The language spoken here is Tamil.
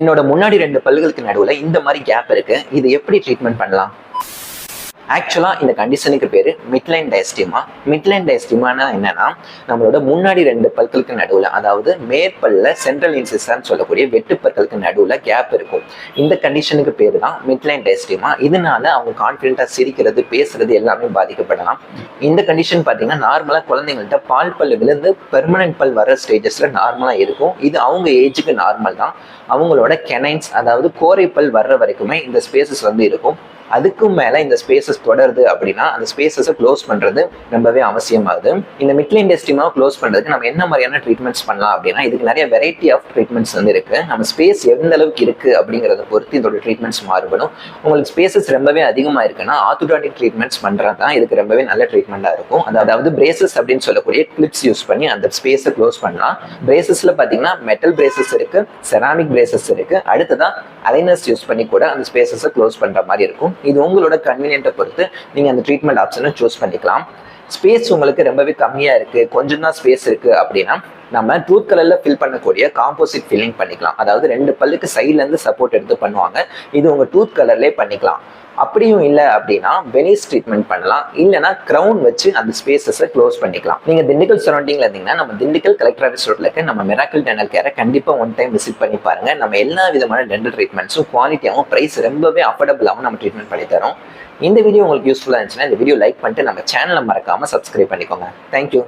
என்னோட முன்னாடி ரெண்டு பல்லுகளுக்கு நடுவில் இந்த மாதிரி கேப் இருக்கு. இது எப்படி ட்ரீட்மெண்ட் பண்ணலாம்? ஆக்சுவலாக இந்த கண்டிஷனுக்கு பேர் மிட்லைன் டயஸ்டிமா மிட்லைன் டயஸ்டிமானா என்னன்னா நம்மளோட முன்னாடி ரெண்டு பற்களுக்கு நடுவில் அதாவது மேற்பல்ல சென்ட்ரல் இன்சிஸ்டான்னு சொல்லக்கூடிய வெட்டு பற்களுக்கு நடுவில் கேப் இருக்கும். இந்த கண்டிஷனுக்கு பேர் தான் மிட்லைன் டயஸ்டிமா இதனால அவங்க கான்ஃபிடென்ட்டாக சிரிக்கிறது பேசுறது எல்லாமே பாதிக்கப்படலாம். இந்த கண்டிஷன் பார்த்தீங்கன்னா நார்மலாக குழந்தைங்கள்ட்ட பால் பல்லு விழுந்து பெர்மனன்ட் பல் வர ஸ்டேஜஸில் நார்மலாக இருக்கும். இது அவங்க ஏஜுக்கு நார்மல் தான். அவங்களோட கெனைன்ஸ் அதாவது கோரைப்பல் வர்ற வரைக்குமே இந்த ஸ்பேசஸ் வந்து இருக்கும். அதுக்கும் மேலே இந்த ஸ்பேசஸ் தொடருது அப்படின்னா அந்த ஸ்பேசஸை க்ளோஸ் பண்ணுறது ரொம்பவே அவசியமாகுது. இந்த மிட்லைன் டெஸ்டிமாவை க்ளோஸ் பண்ணுறதுக்கு நம்ம என்ன மாதிரியான ட்ரீட்மெண்ட்ஸ் பண்ணலாம் அப்படின்னா இதுக்கு நிறைய வெரைட்டி ஆஃப் ட்ரீட்மெண்ட்ஸ் வந்து இருக்குது நம்ம ஸ்பேஸ் எந்த அளவுக்கு இருக்குது அப்படிங்கிறத பொறுத்து இதோட ட்ரீட்மெண்ட்ஸ் மாறுபடும். உங்களுக்கு ஸ்பேசஸ் ரொம்பவே அதிகமாக இருக்குன்னா ஆர்த்தோடாட்டிக் ட்ரீட்மெண்ட்ஸ் பண்ணுறது தான் இதுக்கு ரொம்பவே நல்ல ட்ரீட்மெண்ட்டாக இருக்கும். அதாவது பிரேசஸ் அப்படின்னு சொல்லக்கூடிய கிளிப்ஸ் யூஸ் பண்ணி அந்த ஸ்பேஸை க்ளோஸ் பண்ணலாம். பிரேசஸில் பார்த்தீங்கன்னா மெட்டல் பிரேசஸ் இருக்குது செராமிக் பிரேசஸ் இருக்குது அடுத்ததான் அலைனர்ஸ் யூஸ் பண்ணி கூட அந்த ஸ்பேசஸை க்ளோஸ் பண்ணுற மாதிரி இருக்கும். இது உங்களோட கன்வீனியன்ட்டை பொறுத்து நீங்கள் அந்த ட்ரீட்மெண்ட் ஆப்ஷனை சூஸ் பண்ணிக்கலாம். ஸ்பேஸ் உங்களுக்கு ரொம்பவே கம்மியாக இருக்கு. கொஞ்சம் தான் ஸ்பேஸ் இருக்கு அப்படின்னா நம்ம டூத் கலர்ல ஃபில் பண்ணக்கூடிய காம்போசிட் ஃபில்லிங் பண்ணிக்கலாம். அதாவது ரெண்டு பல்லுக்கு சைட்ல இருந்து சப்போர்ட் எடுத்து பண்ணுவாங்க. இது உங்க டூத் கலர்லேயே பண்ணிக்கலாம். அப்படியும் இல்லை அப்படின்னா வெனிஸ் ட்ரீட்மெண்ட் பண்ணலாம். இல்லைனா க்ரௌன் வச்சு அந்த ஸ்பேசஸை க்ளோஸ் பண்ணிக்கலாம். நீங்க திண்டுக்கல் சரௌண்டிங்ல இருந்தீங்கன்னா நம்ம திண்டுக்கல் கலெக்டர் ஆஃபீஸ் இருக்க நம்ம மிராக்கல் டென்டல் கேரை கண்டிப்பா ஒன் டைம் விசிட் பண்ணி பாருங்க. நம்ம எல்லா விதமான டென்டல் ட்ரீட்மெண்ட்ஸும் குவாலிட்டியாகவும் ப்ரைஸ் ரொம்பவே அஃபோர்டபுளாகவும் நம்ம ட்ரீட்மெண்ட் பண்ணி தரோம். இந்த வீடியோ உங்களுக்கு யூஸ்ஃபுல்லாக இருந்துச்சுன்னா இந்த வீடியோ லைக் பண்ணிட்டு நம்ம சேனலை மறக்காம சப்ஸ்கிரைப் பண்ணிக்கோங்க. தேங்க்யூ